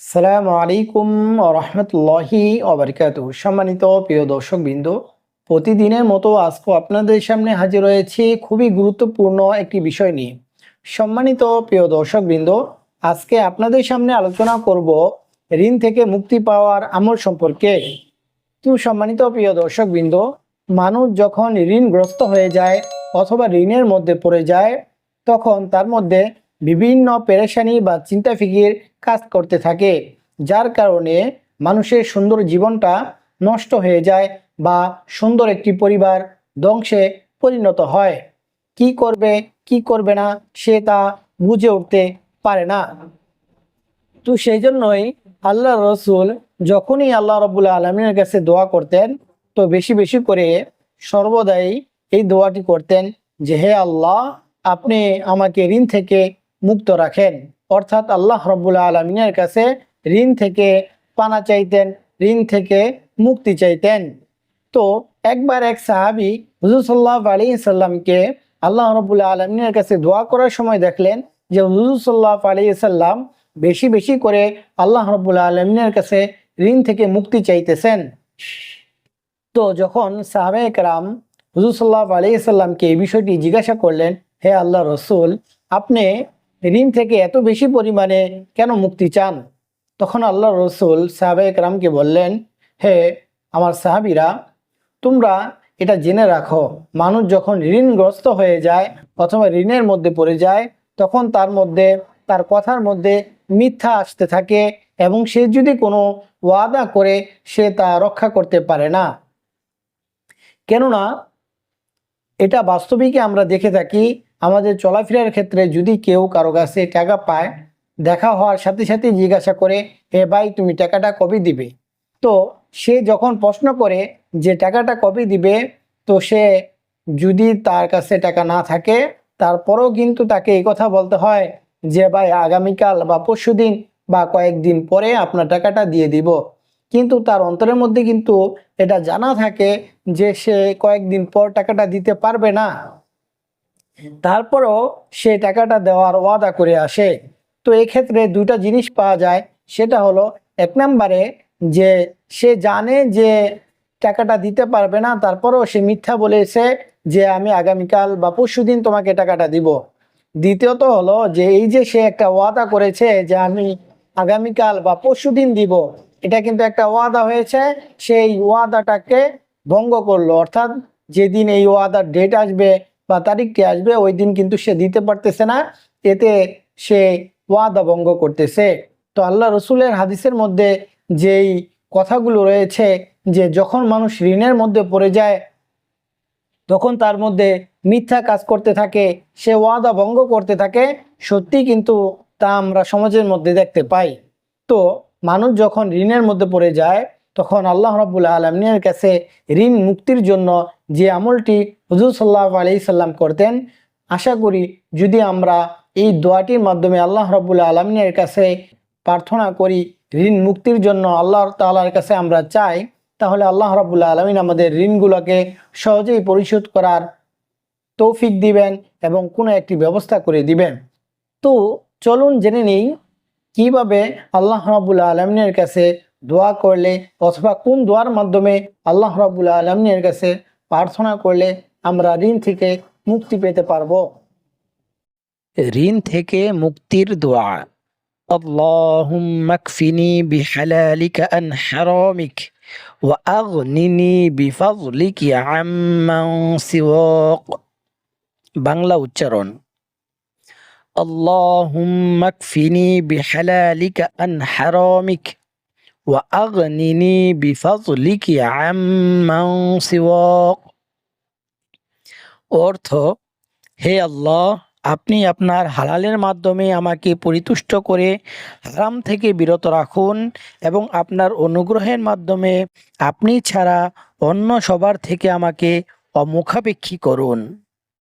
সালামু আলাইকুম রহমতুল্লাহি অবরকাত সম্মানিত প্রিয় দর্শক বিন্দু প্রতিদিনের মতো আজকে আপনাদের সামনে হাজির রয়েছে খুবই গুরুত্বপূর্ণ একটি বিষয় নিয়ে। সম্মানিত প্রিয় দর্শক বৃন্দ আজকে আপনাদের সামনে আলোচনা করব ঋণ থেকে মুক্তি পাওয়ার আমল সম্পর্কে। তো সম্মানিত প্রিয় দর্শক বৃন্দ মানুষ যখন ঋণগ্রস্ত হয়ে যায় অথবা ঋণের মধ্যে পড়ে যায়, তখন তার মধ্যে বিভিন্ন পেরেশানি বা চিন্তা ফিকির কাজ করতে থাকে, যার কারণে মানুষের সুন্দর জীবনটা নষ্ট হয়ে যায় বা সুন্দর একটি পরিবার ধ্বংসে পরিণত হয়। কি করবে কি করবে না, সে তা বুঝে উঠতে পারে না। তো সেই জন্যই আল্লাহ রসুল যখনই আল্লাহ রবুল্লা আলমিনের কাছে দোয়া করতেন, তো বেশি বেশি করে সর্বদাই এই দোয়াটি করতেন যে, হে আল্লাহ, আপনি আমাকে ঋণ থেকে মুক্ত রাখেন। অর্থাৎ আল্লাহ রব্বুল্লা আলমিনের কাছে ঋণ থেকে পানা চাইতেন, ঋণ থেকে মুক্তি চাইতেন। তো একবার এক সাহাবি হুজুর সাল্লাহ আলী সাল্লামকে আল্লাহ রবুল্লা আলমিনের কাছে দোয়া করার সময় দেখলেন যে হুজুর সাল্লাহ আলী সাল্লাম বেশি বেশি করে আল্লাহ রবুল্লা আলমিনের কাছে ঋণ থেকে মুক্তি চাইতেছেন। তো যখন সাহাবে একরাম হুজুর সাল্লাহ আলী সাল্লামকে এই বিষয়টি জিজ্ঞাসা করলেন, হে আল্লাহ রসুল, আপনি ঋণ থেকে এত বেশি পরিমাণে কেন মুক্তি চান? তখন আল্লাহ রসুল সাহাবে একরামকে বললেন, হে আমার সাহাবিরা, তোমরা এটা জেনে রাখো, মানুষ যখন ঋণগ্রস্ত হয়ে যায় অথবা ঋণের মধ্যে পড়ে যায়, তখন তার মধ্যে, তার কথার মধ্যে মিথ্যা আসতে থাকে এবং সে যদি কোনো ওয়াদা করে, সে তা রক্ষা করতে পারে না। কেননা, এটা বাস্তবিকে আমরা দেখে থাকি আমাদের চলাফেরার ক্ষেত্রে যদি কেউ কারও কাছে টাকা পায়, দেখা হওয়ার সাথে সাথে জিজ্ঞাসা করে, এ ভাই, তুমি টাকাটা কবে দিবে? তো সে যখন প্রশ্ন করে যে টাকাটা কবে দিবে, তো সে যদি তার কাছে টাকা না থাকে, তারপরেও কিন্তু তাকে এই কথা বলতে হয় যে, ভাই, আগামীকাল বা পরশু দিন বা কয়েকদিন পরে আপনার টাকাটা দিয়ে দিব। কিন্তু তার অন্তরের মধ্যে কিন্তু এটা জানা থাকে যে সে কয়েকদিন পর টাকাটা দিতে পারবে না। তারপরও সে টাকাটা দেওয়ার ওয়াদা করে আসে। তো এক্ষেত্রে দুটা জিনিস পাওয়া যায়। সেটা হলো, এক নম্বরে যে সে জানে যে টাকাটা দিতে পারবে না, তারপরেও সে মিথ্যা বলেছে যে আমি আগামীকাল বা পরশু দিন তোমাকে টাকাটা দিব। দ্বিতীয়ত হলো যে এই যে সে একটা ওয়াদা করেছে যে আমি আগামীকাল বা পরশু দিন দিব, এটা কিন্তু একটা ওয়াদা হয়েছে। সেই ওয়াদাটাকে ভঙ্গ করল। অর্থাৎ যেদিন এই ওয়াদার ডেট আসবে বা তারিখটি আসবে? ওই দিন কিন্তু সে দিতে পারতেছে না। এতে সে ওয়াদা ভঙ্গ করতেছে। তো আল্লাহ রসুলের হাদিসের মধ্যে যেই কথাগুলো রয়েছে যে যখন মানুষ ঋণের মধ্যে পড়ে যায়, তখন তার মধ্যে মিথ্যা কাজ করতে থাকে, সে ওয়াদা ভঙ্গ করতে থাকে সত্যি কিন্তু তা আমরা সমাজের মধ্যে দেখতে পাই। তো মানুষ যখন ঋণের মধ্যে পড়ে যায় তখন আল্লাহ রাবুল্লাহ আলমিনের কাছে ঋণ মুক্তির জন্য যে আমলটি হুজুর সাল্লাহ আলি সাল্লাম করতেন, আশা করি যদি আমরা এই দোয়াটির মাধ্যমে আল্লাহ রবুল্লাহ আলমিনের কাছে প্রার্থনা করি ঋণ মুক্তির জন্য আল্লাহ তালার কাছে আমরা চাই, তাহলে আল্লাহ রাবুল্লাহ আলমিন আমাদের ঋণগুলোকে সহজেই পরিশোধ করার তৌফিক দিবেন এবং কোনো একটি ব্যবস্থা করে দিবেন। তো চলুন জেনে নিই কীভাবে আল্লাহ রাবুল্লাহ আলমিনের কাছে দোয়া করলে অথবা কোন দোয়ার মাধ্যমে আল্লাহ রাবুল্লাহ আলমিনের কাছে প্রার্থনা করলে আমরা ঋণ থেকে মুক্তি পেতে পারবো ঋণ থেকে মুক্তির দোয়া اللهم اكفني بحلالك عن حرامك وأغنني بفضلك عمن سواك বাংলা উচ্চারণ اللهم اكفني بحلالك عن حرامك وأغنني بفضلك عمن سواك অর্থ হে আল্লাহ আপনি আপনার হালালের মাধ্যমে আমাকে পরিতুষ্ট করে হারাম থেকে বিরত রাখুন এবং আপনার অনুগ্রহের মাধ্যমে আপনি ছাড়া অন্য সবার থেকে আমাকে অমুখাপেক্ষী করুন